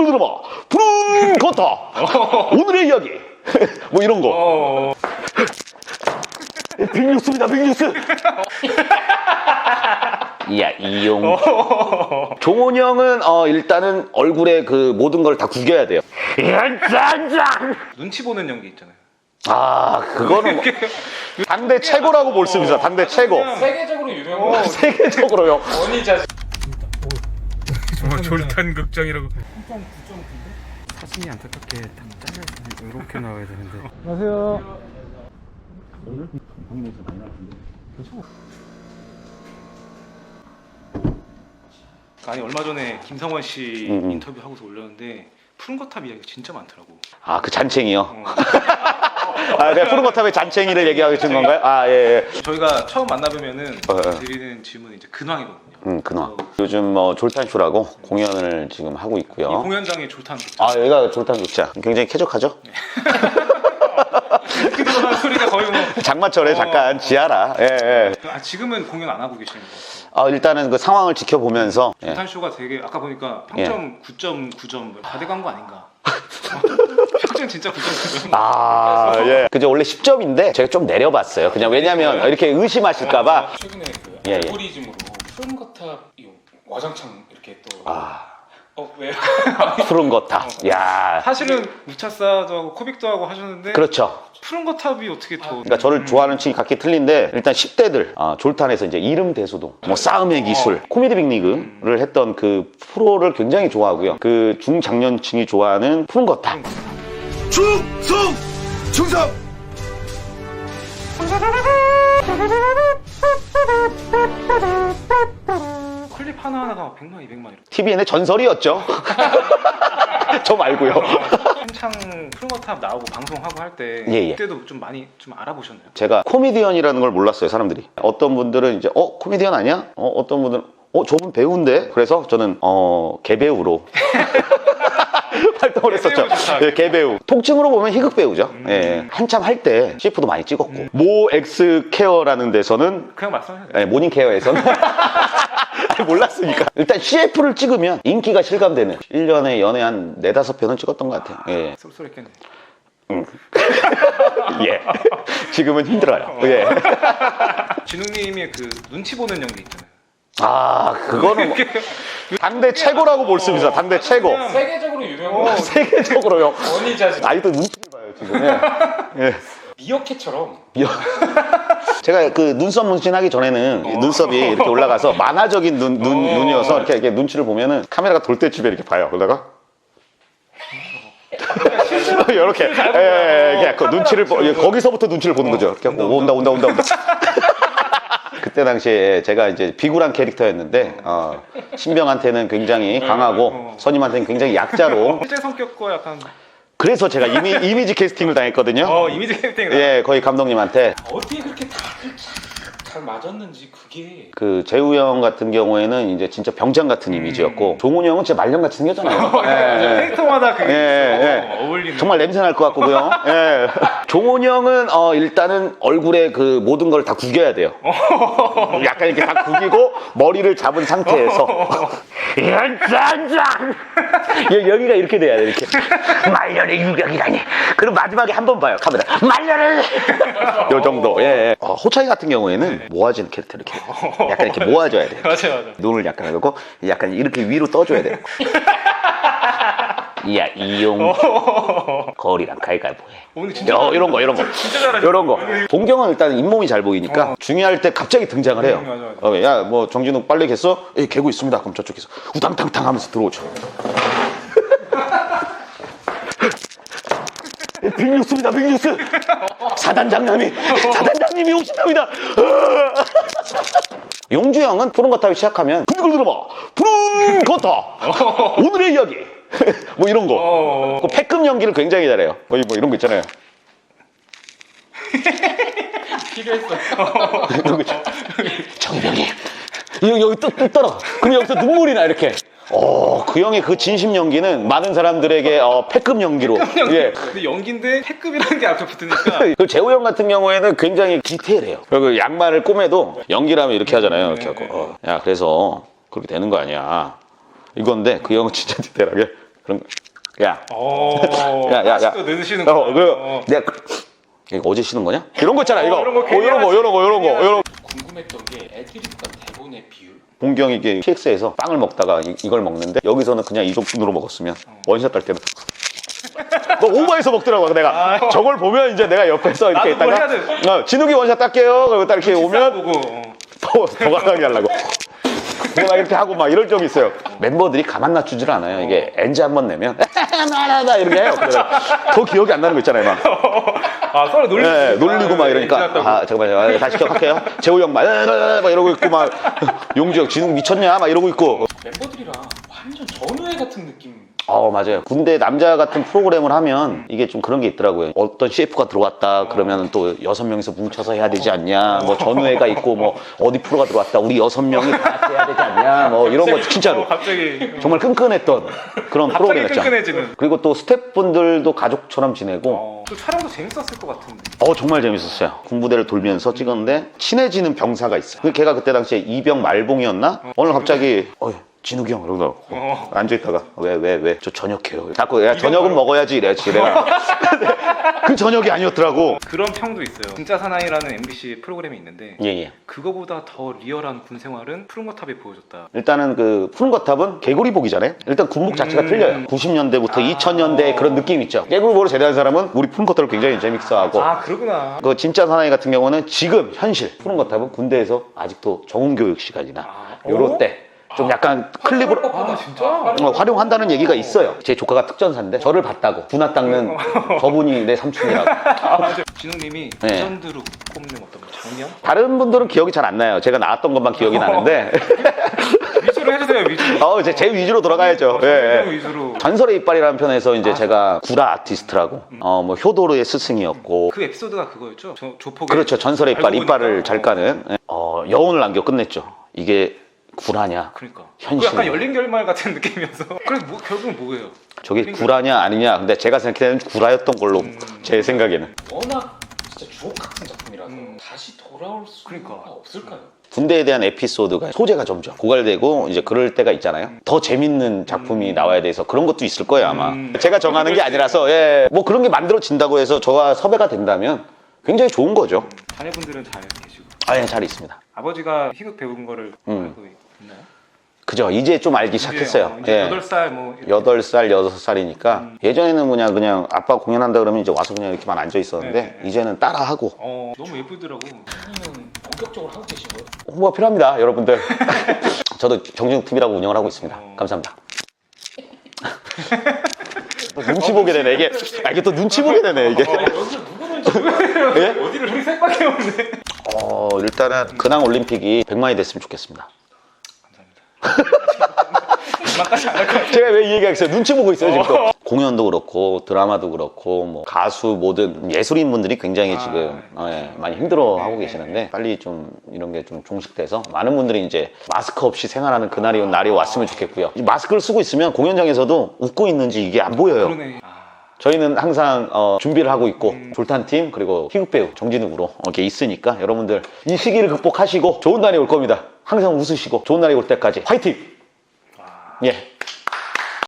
이걸 들어봐. 푸른 거타. 오늘의 이야기. 뭐 이런 거. 어, 빅뉴스입니다, 빅뉴스. 이야, 이용. 종훈이 형은 어, 일단은 얼굴에 그 모든 걸 다 구겨야 돼요. 짠짠! 눈치 보는 연기 있잖아요. 아, 그거는 뭐 당대 최고라고 볼 수 있습니다. 당대 최고. 세계적으로 유명한 세계적으로요. 원희자 어, 졸탄 극장이라고. 사진이 안타깝게 딱 잘려 이렇게 나와야 되는데 아니 얼마 전에 김성원 씨 음, 음. 인터뷰 하고서 올렸는데 푸른 거탑 이야기가 진짜 많더라고. 아, 그 잔챙이요. 어. 아, 내가 푸른 거탑의 잔챙이를 얘기하고 싶은 건가요? 아, 예, 예. 저희가 처음 만나뵈면은 어, 어. 드리는 질문이 이제 근황이거든요. 음, 근황. 요즘 뭐 졸탄쇼라고 공연을 지금 하고 이 있고요. 공연장의 졸탄 극장. 아, 여기가 졸탄 극장. 굉장히 쾌적하죠? 그들어간 소리가 거의 뭐. 장마철에 잠깐 지하라. 예, 예. 아, 지금은 공연 안 하고 계시는 것 같아요. 아, 일단은 그 상황을 지켜보면서 예. 졸탄 쇼가 되게 아까 보니까 평점 9.9점 다 돼간 거 아닌가? 평점 진짜 9.9점. 아, 예. 그죠. 원래 10점인데 제가 좀 내려봤어요. 그냥 왜냐면 이렇게 의심하실까봐. 최근에 그 예, 예. 알고리즘으로 푸른 거탑 이 와장창 이렇게 또 아, 어, 왜요? 푸른 거탑. 야 사실은 무차사도 하고 코빅도 하고 하셨는데 그렇죠. 푸른 거탑이 어떻게 더 그러니까 저를 좋아하는 층이 각기 틀린데 일단 10대들 아, 졸탄에서 이제 이름 대소동 뭐 싸움의 기술 코미디 빅리그를 했던 그 프로를 굉장히 좋아하고요 그 중장년층이 좋아하는 푸른 거탑 충성! 충성! 클립 하나하나가 100만 200만 이렇게 TVN의 전설이었죠 저 말고요 한창 거탑 나오고 방송하고 할 때 예, 예. 그때도 좀 많이 좀 알아보셨나요? 제가 코미디언이라는 걸 몰랐어요 사람들이 어떤 분들은 이제 어 코미디언 아니야? 어 어떤 분들은 어 저분 배우인데 그래서 저는 어 개배우로 활동을 했었죠. 예, 개배우. 통칭으로 보면 희극 배우죠. 예. 한참 할 때 CF도 많이 찍었고 모 엑스 케어라는 데서는 그냥 말씀하셔도 돼요. 예, 모닝 케어에서는 몰랐으니까. 일단 CF를 찍으면 인기가 실감되는 1년에 연애 한 4, 5편은 찍었던 것 같아요. 예. 쏠쏠했겠네. 예. 지금은 힘들어요. 예. 진웅님의 그 눈치 보는 연기 있잖아요. 아, 그거는 뭐 당대 최고라고 볼 수 있습니다. 당대 최고. 세계적으로 유명한 세계적으로요. 원희자 아직도 눈치를 봐요, 지금. 예. 예. 미어캣처럼 여- 제가 그 눈썹 문신하기 전에는 이 눈썹이 이렇게 올라가서 만화적인 눈, 눈, 눈이어서 이렇게, 이렇게 눈치를 보면은 카메라가 돌 때쯤에 이렇게 봐요. 그러다가 이렇게 예, 예, 예, 그 눈치를 보- 예, 거기서부터 눈치를 보는 거죠. 이렇게 하고 온다 온다 온다 온다. 그때 당시에 제가 이제 비굴한 캐릭터였는데 어, 신병한테는 굉장히 강하고 선임한테는 굉장히 약자로 실제 성격과 약간 그래서 제가 이미, 이미지 캐스팅을 당했거든요. 어 이미지 캐릭팅. 예, 거의 감독님한테 어떻게 그렇게 다들 잘 맞았는지 그게 그 재우 형 같은 경우에는 이제 진짜 병장 같은 이미지였고 종훈이 형은 진짜 말년 같이 생겼잖아요. 예, 예. 캐릭터마다 그 예, 예. 어, 어울리는. 정말 냄새 날 것 같고요. 예. 종훈이 형은 어, 일단은 얼굴에 그 모든 걸 다 구겨야 돼요. 약간 이렇게 다 구기고 머리를 잡은 상태에서 짠짠 여기가 이렇게 돼야 돼 이렇게 말년의 유격이라니. 그럼 마지막에 한 번 봐요 카메라 말년을 요 정도. 예. 예. 어, 호차이 같은 경우에는 모아지는 캐릭터 이렇게 약간 이렇게 모아줘야 돼요. 맞아 맞아. 눈을 약간 하고 약간 이렇게 위로 떠줘야 돼요. 이야 이용 거리랑 가위가위보 해. 오늘 진짜 어, 이런 거 이런 거 진짜 잘하셨어. 이런 거. 동경은 일단 잇몸이 잘 보이니까 중요할 때 갑자기 등장을 해요. 음, 맞아, 맞아. 어, 야뭐 정진욱 빨래 겠어? 예 개고 있습니다. 그럼 저쪽에서 우당탕탕 하면서 들어오죠. 빅뉴스입니다, 빅뉴스. 사단장님이, 사단장님이 오신답니다. 용주 형은 푸른 거탑이 시작하면 이걸 들어봐. 푸른 거탑. 오늘의 이야기. 뭐 이런 거. 그 패급 연기를 굉장히 잘해요. 거의 뭐 이런 거 있잖아요. 필요했어. 이런 거 있죠. 정병이. 여기, 여기 뚝, 뚝 떨어. 그럼 여기서 눈물이 나, 이렇게. 어, 그 형의 그 진심 연기는 많은 사람들에게 어, 패급 연기로. 예. 근데 연기인데 패급이라는 게 앞에 붙으니까 그 재호 형 같은 경우에는 굉장히 디테일해요. 그리고 양말을 꼬매도 연기라면 이렇게 하잖아요. 이렇게 하고. 어. 야, 그래서 그렇게 되는 거 아니야. 이건데 그 형은 진짜 디테일하게 그런 야 어. 야, 야, 야. 또 넣으시는 어, 거. 그, 내가 그- 이거 어제 쉬는 거냐? 이런 거 있잖아, 이거. 어, 이런 거 어, 이런 거, 이런 거, 이런 거, 이런 거. 궁금했던 게 애드립과 대본의 비율. 봉경이 이게 PX에서 빵을 먹다가 이, 걸 먹는데 여기서는 그냥 이 정도로 먹었으면 원샷 할 때는 너 오버해서 먹더라고 내가 저걸 보면 이제 내가 옆에서 이렇게 아. 나도 뭐 있다가 어, 진욱이 원샷 딸게요 그리고 딱 이렇게 오면. 어. 더, 더 강하게 하려고 내가 이렇게 하고 막 이럴 적이 있어요 멤버들이 가만 놔주질 않아요 이게 엔지 한 번 내면 나나나 이렇게 해요 더 기억이 안 나는 거 있잖아요 막 아 서로 놀리고. 네, 놀리고 막 아, 이러니까. 괜찮다고. 아 잠깐만요 아, 다시 기억할게요. 재호 형 막 막 이러고 있고 막 용주 형 진욱 미쳤냐? 막 이러고 있고. 멤버들이랑. 완 전 전우회 같은 느낌. 어 맞아요 군대 남자 같은 프로그램을 하면 이게 좀 그런 게 있더라고요 어떤 CF가 들어왔다 그러면 또 여섯 명이서 뭉쳐서 해야 되지 않냐 뭐 전우회가 있고 뭐 어디 프로가 들어왔다 우리 여섯 명이 다 같이 해야 되지 않냐 뭐 이런 거 진짜로 어, 갑자기. 정말 끈끈했던 그런 갑자기 프로그램이었죠 끈끈해지는. 그리고 또 스태프분들도 가족처럼 지내고 어. 그 촬영도 재밌었을 것 같은데. 어 정말 재밌었어요. 군부대를 돌면서 찍었는데 친해지는 병사가 있어요. 그 걔가 그때 당시에 이병 말봉이었나? 오늘 갑자기 어 진욱이 형 이러고 어. 앉아 있다가 왜 왜 왜 저 저녁해요. 자꾸 야 저녁은 먹어야지 이래지 내가 그 저녁이 아니었더라고. 그런 평도 있어요. 진짜 사나이라는 MBC 프로그램이 있는데 예예. 그거보다 더 리얼한 군 생활은 푸른 거탑이 보여줬다. 일단은 그 푸른 거탑은 개구리 복이잖아요. 일단 군복 자체가 음. 틀려요. 90년대부터 아. 2000년대 그런 느낌 있죠. 개구리복으로 제대한 사람은 우리 푸른 거탑을 굉장히 재밌어하고 아 그러구나. 그 진짜 사나이 같은 경우는 지금 현실 푸른 거탑은 군대에서 아직도 정훈 교육 시간이나 아. 요럴 때 좀 약간 클립으로 아 진짜? 어, 활용한다는 얘기가 있어요. 제 조카가 특전사인데 저를 봤다고 군화 닦는 저분이 내 삼촌이라고. 아 맞아. 진웅님이 네. 레전드로 꼽는 어떤 뭐 장면? 다른 분들은 기억이 잘 안 나요. 제가 나왔던 것만 기억이 나는데 위주로 해주세요 위주로. 어, 이제 제 위주로 돌아가야죠. 예, 예. 예. 위주로. 전설의 이빨이라는 편에서 이제 제가 구라 아티스트라고 어, 뭐 효도르의 스승이었고 그 에피소드가 그거였죠? 저 조폭의 그렇죠. 전설의 이빨 알고 이빨을 보니까. 잘 까는 어, 여운을 남겨 끝냈죠. 이게 구라냐? 그러니까. 현실. 그 약간 열린 결말 같은 느낌이어서. 그래서 뭐, 결국은 뭐예요? 저게 구라냐 아니냐? 근데 제가 생각에는 구라였던 걸로 제 생각에는. 워낙 진짜 주옥 같은 작품이라서 음. 다시 돌아올 수가 그러니까. 없을까요? 군대에 대한 에피소드가 소재가 점점 고갈되고 이제 그럴 때가 있잖아요. 더 재밌는 작품이 나와야 돼서 그런 것도 있을 거예요 아마. 음. 제가 정하는 게 아니라서 예. 뭐 그런 게 만들어진다고 해서 저와 섭외가 된다면 굉장히 좋은 거죠. 자녀분들은 잘 계시고. 아예 잘 있습니다. 아버지가 희극 배운 거를 음. 알고? 그죠? 이제 좀 알기 시작했어요. 이제 예. 8살 뭐 이렇게. 여덟 살 여섯 살이니까 음. 예전에는 그냥 그냥 아빠 공연한다 그러면 이제 와서 그냥 이렇게만 앉아 있었는데 네, 네. 이제는 따라하고 어, 너무 예쁘더라고. 형님은 본격적으로 하고 계신 거예요? 홍보가 필요합니다, 여러분들. 저도 TV라고 운영을 하고 있습니다. 어. 감사합니다. 눈치 보게 되네 이게. 아, 이게 또 눈치 보게 되네 이게. 여기서 누구는 예? 어디를 이렇게 색밖에 없네. 어 일단은 근황 올림픽이 100만이 됐으면 좋겠습니다. 그만까지 안 할 것 같아. 제가 왜 이 얘기하겠어요? 눈치 보고 있어요 지금. 또. 공연도 그렇고 드라마도 그렇고 뭐 가수 모든 예술인 분들이 굉장히 지금 어, 예, 많이 힘들어 하고 계시는데 빨리 좀 이런 게 좀 종식돼서 많은 분들이 이제 마스크 없이 생활하는 그날이 날이 왔으면 좋겠고요. 이 마스크를 쓰고 있으면 공연장에서도 웃고 있는지 이게 안 보여요. 그러네. 아, 저희는 항상 어, 준비를 하고 있고 졸탄팀 그리고 희극 배우 정진욱으로 이렇게 있으니까 여러분들 이 시기를 극복하시고 좋은 날이 올 겁니다. 항상 웃으시고 좋은 날이 올 때까지 화이팅! 예.